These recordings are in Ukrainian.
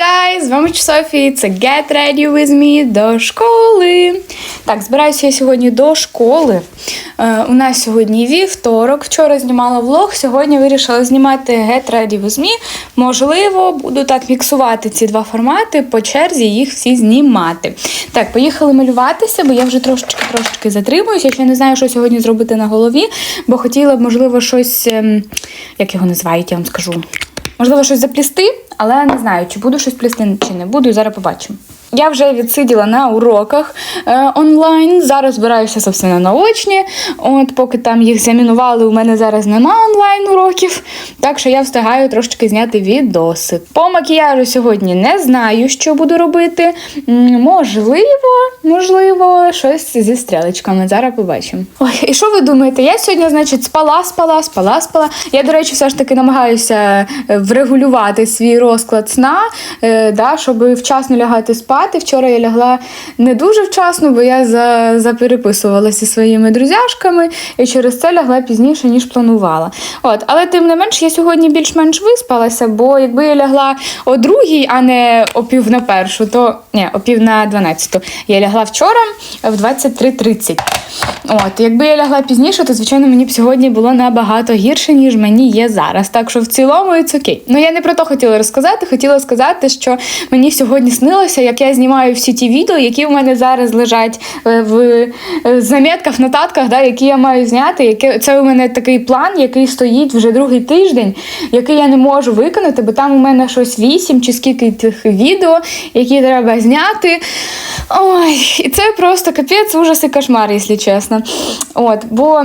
guys! З вами Софі, це Get Ready With Me до школи. Так, збираюся я сьогодні до школи. Е, у нас сьогодні вівторок. Вчора знімала влог, сьогодні вирішила знімати Get Ready With Me. Можливо, буду так міксувати ці два формати, по черзі їх всі знімати. Так, поїхали малюватися, бо я вже трошечки трошечки затримуюся. Я ще не знаю, що сьогодні зробити на голові, бо хотіла б, можливо, щось, ем, як його називають, я вам скажу. Можливо, щось заплісти, але не знаю, чи буду щось плісти, чи не буду. Зараз побачимо. Я вже відсиділа на уроках е, онлайн. Зараз збираюся собственно, на очні. От поки там їх замінували, у мене зараз нема онлайн уроків. Так що я встигаю трошки зняти відоси. По макіяжу сьогодні не знаю, що буду робити. Можливо, можливо, щось зі стрілечками. Зараз побачимо. Ой, і що ви думаєте? Я сьогодні, значить, спала, спала, спала, спала. Я, до речі, все ж таки намагаюся е, врегулювати свій розклад сна, е, да, щоб вчасно лягати спати. Вчора я лягла не дуже вчасно, бо я за, запереписувалася своїми друзяшками і через це лягла пізніше, ніж планувала. От, але тим не менш, я сьогодні більш-менш виспалася, бо якби я лягла о другій, а не о пів на першу, то ні, о пів на дванадцяту. Я лягла вчора в 23.30. От, якби я лягла пізніше, то звичайно мені б сьогодні було набагато гірше, ніж мені є зараз. Так що в цілому it's окей. Ну я не про то хотіла розказати. Хотіла сказати, що мені сьогодні снилося, як я знімаю всі ті відео, які в мене зараз лежать е, в е, заметках, нотатках, да, які я маю зняти. Яке це у мене такий план, який стоїть вже другий тиждень, який я не можу виконати, бо там у мене щось вісім чи скільки тих відео, які треба зняти. Ой, і це просто капець, ужас і кошмар, якщо чесно. От, бо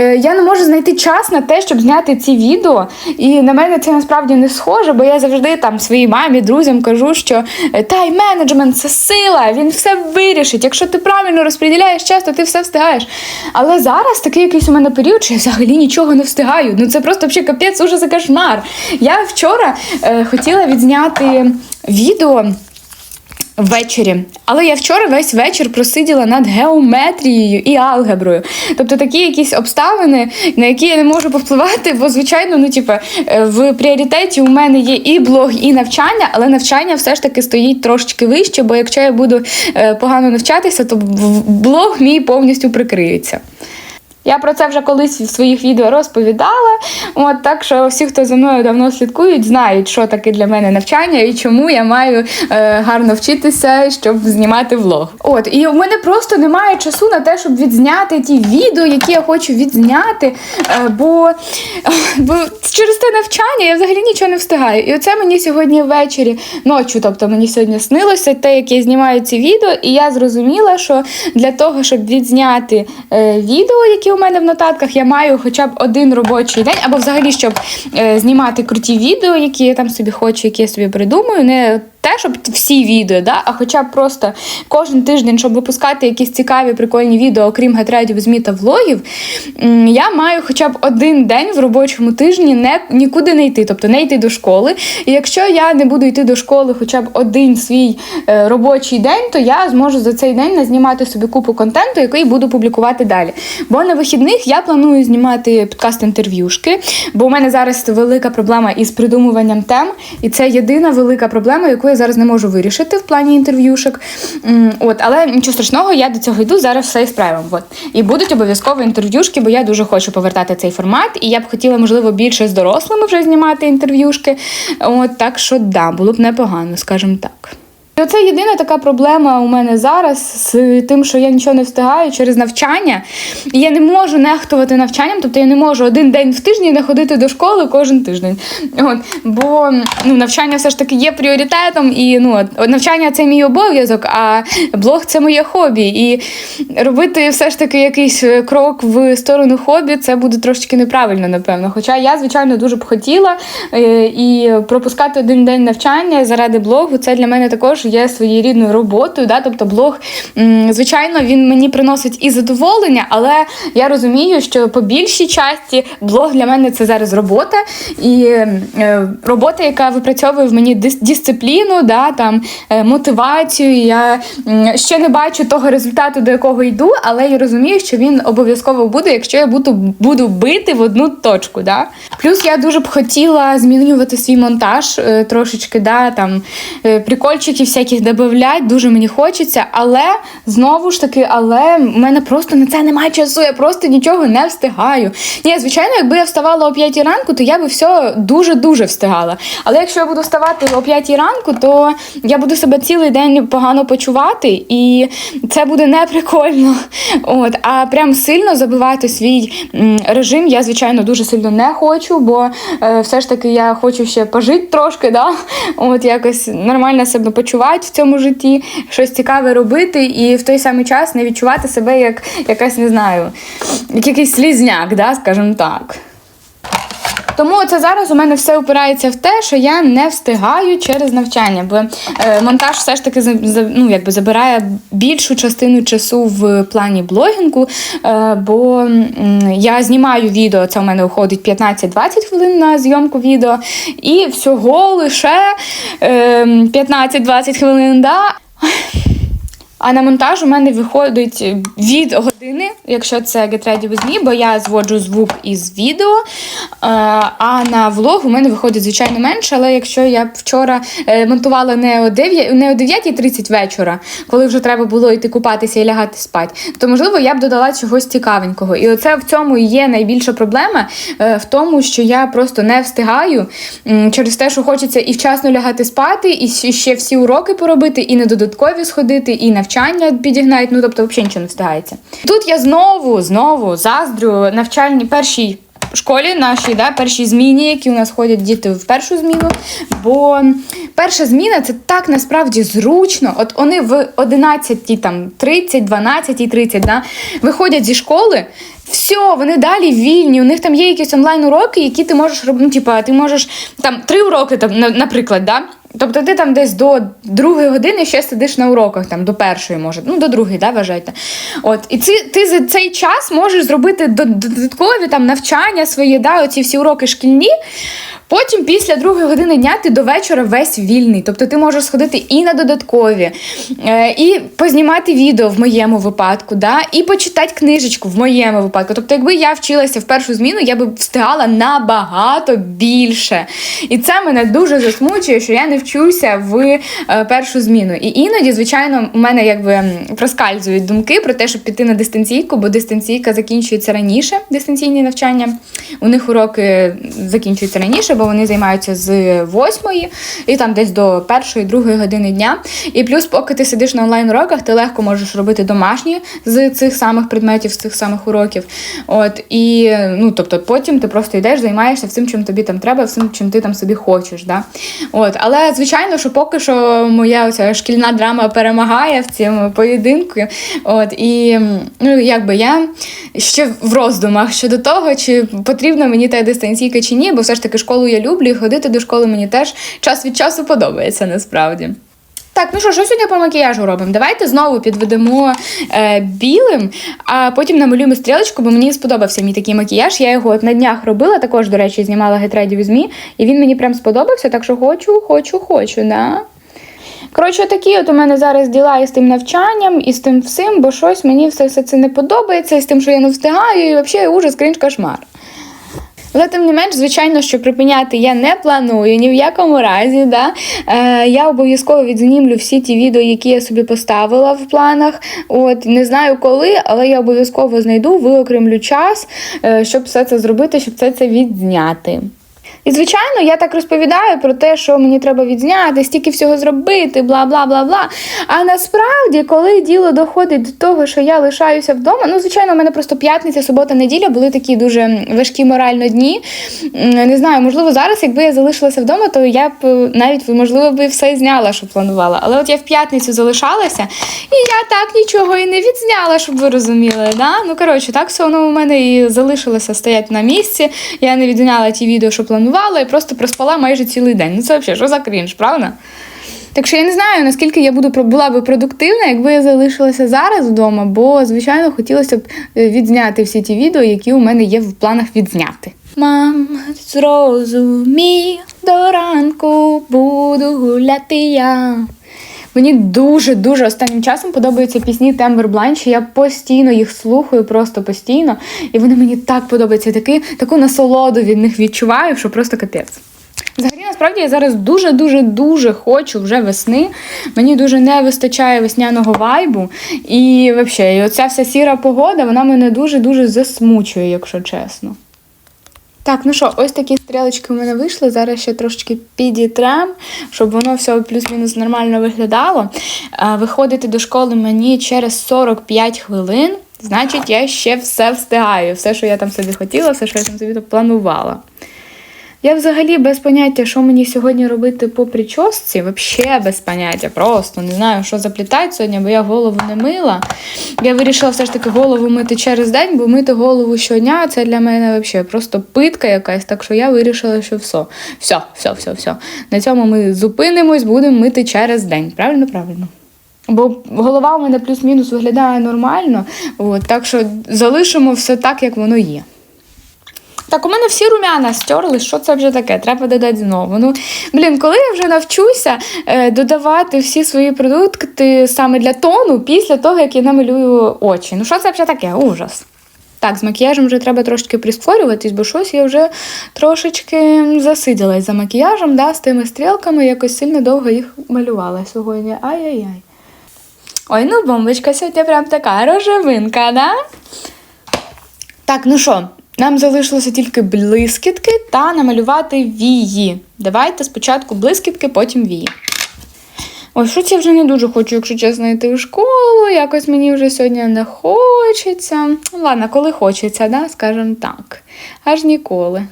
я не можу знайти час на те, щоб зняти ці відео. І на мене це насправді не схоже, бо я завжди там своїй мамі, друзям кажу, що е, тайм-менеджмент це сила, він все вирішить. Якщо ти правильно розподіляєш час, то ти все встигаєш. Але зараз такий якийсь у мене період, що я взагалі нічого не встигаю. Ну це просто взагалі капець, ужас і кошмар. Я вчора е, хотіла відзняти відео. Ввечері. Але я вчора весь вечір просиділа над геометрією і алгеброю. Тобто такі якісь обставини, на які я не можу повпливати, бо, звичайно, ну, типу, е, в пріоритеті у мене є і блог, і навчання, але навчання все ж таки стоїть трошечки вище, бо якщо я буду е, погано навчатися, то блог мій повністю прикриється. Я про це вже колись в своїх відео розповідала. От так що всі, хто за мною давно слідкують, знають, що таке для мене навчання і чому я маю е, гарно вчитися, щоб знімати влог. От і у мене просто немає часу на те, щоб відзняти ті відео, які я хочу відзняти. Е, бо, бо через те навчання я взагалі нічого не встигаю. І оце мені сьогодні ввечері, ночі, тобто мені сьогодні снилося те, як я знімаю ці відео, і я зрозуміла, що для того, щоб відзняти е, відео, які у мене в нотатках, я маю хоча б один робочий день, або взагалі, щоб е, знімати круті відео, які я там собі хочу, які я собі придумаю. Не те, щоб всі відео, да, а хоча б просто кожен тиждень, щоб випускати якісь цікаві, прикольні відео, окрім гетредів, ЗМІ та влогів, я маю хоча б один день в робочому тижні не, нікуди не йти, тобто не йти до школи. І якщо я не буду йти до школи хоча б один свій е, робочий день, то я зможу за цей день назнімати собі купу контенту, який буду публікувати далі. Бо на вихідних я планую знімати подкаст-інтерв'юшки, бо у мене зараз велика проблема із придумуванням тем, і це єдина велика проблема, яку я зараз не можу вирішити в плані інтерв'юшок. От, але нічого страшного, я до цього йду, зараз все і справимо. От. І будуть обов'язково інтерв'юшки, бо я дуже хочу повертати цей формат, і я б хотіла, можливо, більше з дорослими вже знімати інтерв'юшки. От так що да, було б непогано, скажімо так. І Оце єдина така проблема у мене зараз з тим, що я нічого не встигаю через навчання. І я не можу нехтувати навчанням, тобто я не можу один день в тижні не ходити до школи кожен тиждень. От, бо ну, навчання все ж таки є пріоритетом, і ну, навчання це мій обов'язок, а блог це моє хобі. І робити все ж таки якийсь е, крок в сторону хобі, це буде трошки неправильно, напевно. Хоча я, звичайно, дуже б хотіла е, і пропускати один день навчання заради блогу, це для мене також є своєрідною роботою. Да? Тобто блог, звичайно, він мені приносить і задоволення, але я розумію, що по більшій часті блог для мене це зараз робота. І е, робота, яка випрацьовує в мені дис- дисципліну, да, там, е, мотивацію. Я ще не бачу того результату, до якого йду, але я розумію, що він обов'язково буде, якщо я буду, буду бити в одну точку. Да? Плюс я дуже б хотіла змінювати свій монтаж е, трошечки, да, там, е, прикольчиків всяких додавати, дуже мені хочеться, але знову ж таки, але в мене просто на це немає часу, я просто нічого не встигаю. Ні, звичайно, якби я вставала о 5 ранку, то я би все дуже-дуже встигала. Але якщо я буду вставати о 5 ранку, то я буду себе цілий день погано почувати, і це буде не прикольно. От, а прям сильно забивати свій режим я, звичайно, дуже сильно не хочу, бо е, все ж таки я хочу ще пожити трошки, да? От якось нормально себе почувати в цьому житті, щось цікаве робити, і в той самий час не відчувати себе як якась, не знаю, як якийсь слізняк, да, скажімо так. Тому це зараз у мене все опирається в те, що я не встигаю через навчання, бо е, монтаж все ж таки ну, якби забирає більшу частину часу в плані блогінгу, е, бо я знімаю відео, це у мене виходить 15-20 хвилин на зйомку відео, і всього лише е, 15-20 хвилин. Да? А на монтаж у мене виходить від години, якщо це Get Ready With Me, бо я зводжу звук із відео. Е, А на влог у мене виходить, звичайно, менше. Але якщо я вчора е, монтувала не о 9, не о 9.30 вечора, коли вже треба було йти купатися і лягати спати, то можливо я б додала чогось цікавенького. І оце в цьому є найбільша проблема е, в тому, що я просто не встигаю через те, що хочеться і вчасно лягати спати, і ще всі уроки поробити, і на додаткові сходити, і навчання підігнати. Ну тобто, взагалі нічого не встигається. Тут я знову, знову заздрю навчальній першій. Школі нашій, да, першій зміні, які у нас ходять діти в першу зміну. Бо перша зміна це так насправді зручно. От вони в 11, там, 30, 12, 30, да, виходять зі школи. Все, вони далі вільні. У них там є якісь онлайн уроки, які ти можеш робити. Ну, типа, ти можеш там три уроки, там, наприклад, да? Тобто ти там десь до другої години ще сидиш на уроках, там до першої, може, ну до другої, да, вважайте. От, і ці, ти за цей час можеш зробити додаткові там навчання свої, да, оці всі уроки шкільні. Потім після другої години дня ти до вечора весь вільний. Тобто ти можеш сходити і на додаткові, е, і познімати відео в моєму випадку, да, і почитати книжечку в моєму випадку. Тобто, якби я вчилася в першу зміну, я би встигала набагато більше. І це мене дуже засмучує, що я не вчуся в е, першу зміну. І іноді, звичайно, у мене якби проскальзують думки про те, щоб піти на дистанційку, бо дистанційка закінчується раніше, дистанційні навчання. У них уроки закінчуються раніше, бо вони займаються з 8 і там десь до першої, другої години дня. І плюс, поки ти сидиш на онлайн уроках, ти легко можеш робити домашні з цих самих предметів, з цих самих уроків. От і ну, тобто, потім ти просто йдеш, займаєшся всім, чим тобі там треба, всім, чим ти там собі хочеш. Да? От, але звичайно, що поки що моя оця шкільна драма перемагає в цьому поєдинку. От і ну, якби я ще в роздумах щодо того, чи потрібна мені та дистанційка чи ні, бо все ж таки школу я люблю, і ходити до школи мені теж час від часу подобається насправді. Так, ну що, що сьогодні по макіяжу робимо? Давайте знову підведемо е, білим, а потім намалюємо стрілочку, бо мені сподобався мій такий макіяж. Я його от на днях робила, також, до речі, знімала Ready With Me, і він мені прям сподобався, так що хочу, хочу, хочу, да. Коротше, такі от у мене зараз діла із тим навчанням, і з тим всім, бо щось мені все, все це не подобається, і з тим, що я не встигаю, і взагалі ужас, крінж, кошмар. Але тим не менш, звичайно, що припиняти я не планую ні в якому разі. Да? Е, я обов'язково відзнімлю всі ті відео, які я собі поставила в планах. От не знаю коли, але я обов'язково знайду, виокремлю час, е, щоб все це зробити, щоб все це відзняти. І, звичайно, я так розповідаю про те, що мені треба відзняти, стільки всього зробити, бла бла бла бла. А насправді, коли діло доходить до того, що я лишаюся вдома, ну, звичайно, у мене просто п'ятниця, субота, неділя були такі дуже важкі морально дні. Не знаю, можливо, зараз, якби я залишилася вдома, то я б навіть можливо би все зняла, що планувала. Але от я в п'ятницю залишалася, і я так нічого і не відзняла, щоб ви розуміли. Да? Ну коротше, так все воно у мене і залишилося стояти на місці. Я не відзняла ті відео, що планувала, і просто проспала майже цілий день. Ну це взагалі, що за крінж, правда? Так що я не знаю, наскільки я буду була би продуктивна, якби я залишилася зараз вдома, бо, звичайно, хотілося б е, відзняти всі ті відео, які у мене є в планах відзняти. Мам, зрозумій, до ранку буду гуляти я. Мені дуже-дуже останнім часом подобаються пісні Тембер Бланш. Я постійно їх слухаю, просто постійно. І вони мені так подобаються. Таки, таку насолоду від них відчуваю, що просто капець. Взагалі, насправді, я зараз дуже-дуже дуже хочу вже весни. Мені дуже не вистачає весняного вайбу. І взагалі, оця вся сіра погода, вона мене дуже-дуже засмучує, якщо чесно. Так, ну що, ось такі стрілочки у мене вийшли. Зараз ще трошечки підітрем, щоб воно все плюс-мінус нормально виглядало. Виходити до школи мені через 45 хвилин. Значить, я ще все встигаю. Все, що я там собі хотіла, все, що я там собі планувала. Я взагалі без поняття, що мені сьогодні робити по прическі, взагалі без поняття. Просто не знаю, що заплітати сьогодні, бо я голову не мила. Я вирішила все ж таки голову мити через день, бо мити голову щодня це для мене взагалі просто питка якась. Так що я вирішила, що все, все, все, все, все. На цьому ми зупинимось, будемо мити через день. Правильно, правильно. Бо голова у мене плюс-мінус виглядає нормально, от, так що залишимо все так, як воно є. Так, у мене всі румяна стерли, що це вже таке? Треба додати знову. Ну, блін, коли я вже навчуся е, додавати всі свої продукти саме для тону після того, як я намалюю очі. Ну, що це вже таке? Ужас. Так, з макіяжем вже треба трошки прискорюватись, бо щось я вже трошечки засиділась за макіяжем, да, з тими стрілками, якось сильно довго їх малювала сьогодні. Ай-яй-яй. Ой, ну бомбочка сьогодні прям така рожевинка, да? Так, ну що, нам залишилося тільки блискітки та намалювати вії. Давайте спочатку блискітки, потім вії. Ой, щось я вже не дуже хочу, якщо чесно, йти в школу. Якось мені вже сьогодні не хочеться. Ладно, коли хочеться, да? скажімо так. Аж ніколи.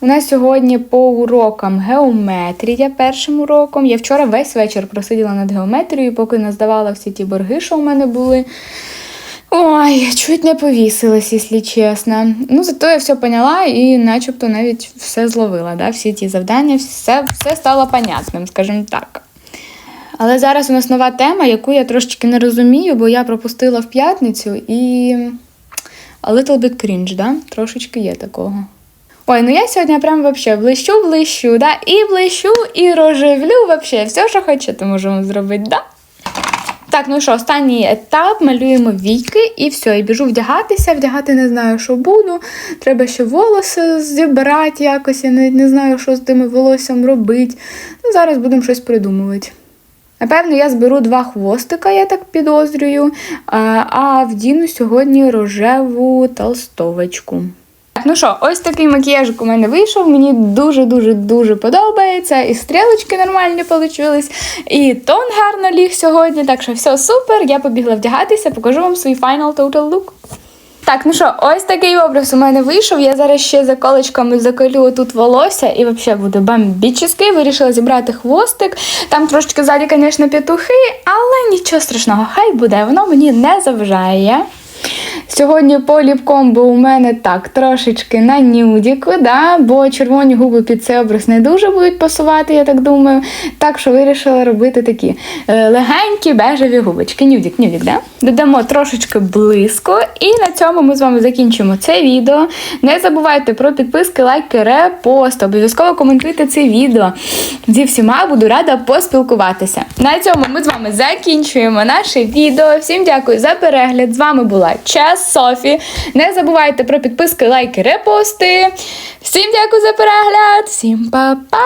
У нас сьогодні по урокам геометрія першим уроком. Я вчора весь вечір просиділа над геометрією, поки не здавала всі ті борги, що у мене були. Ой, чуть не повісилась, якщо чесно. Ну, зато я все поняла і начебто навіть все зловила, да? всі ті завдання, все, все стало понятним, скажімо так. Але зараз у нас нова тема, яку я трошечки не розумію, бо я пропустила в п'ятницю і. A little bit cringe, да? Трошечки є такого. Ой, ну я сьогодні прям вообще блищу, блищу, да? І блищу, і рожевлю вообще. Все, що хочете, можемо зробити, да? Так, ну що, останній етап, малюємо війки і все, і біжу вдягатися, вдягати не знаю, що буду. Треба ще волоси зібрати якось, я навіть не знаю, що з тими волоссям робити. Ну, зараз будемо щось придумувати. Напевно, я зберу два хвостика, я так підозрюю, а, вдіну сьогодні рожеву толстовочку. Ну що, ось такий макіяжик у мене вийшов. Мені дуже-дуже дуже подобається. І стрілочки нормальні получились, і тон гарно ліг сьогодні. Так що все супер. Я побігла вдягатися, покажу вам свій final total look. Так, ну що, ось такий образ у мене вийшов. Я зараз ще за колечками заколю тут волосся і взагалі буде бомбічний. Вирішила зібрати хвостик. Там трошечки ззаді, звісно, петухи, але нічого страшного, хай буде, воно мені не заважає. Сьогодні по ліпкомбо у мене так трошечки на нюдіку, да, бо червоні губи під цей образ не дуже будуть пасувати, я так думаю. Так що вирішила робити такі е, легенькі бежеві губочки. Нюдік, нюдік, да? Додамо трошечки блиску. І на цьому ми з вами закінчимо це відео. Не забувайте про підписки, лайки, репост. Обов'язково коментуйте це відео. Зі всіма буду рада поспілкуватися. На цьому ми з вами закінчуємо наше відео. Всім дякую за перегляд. З вами була Час Софі. Не забувайте про підписки, лайки, репости. Всім дякую за перегляд. Всім па-па!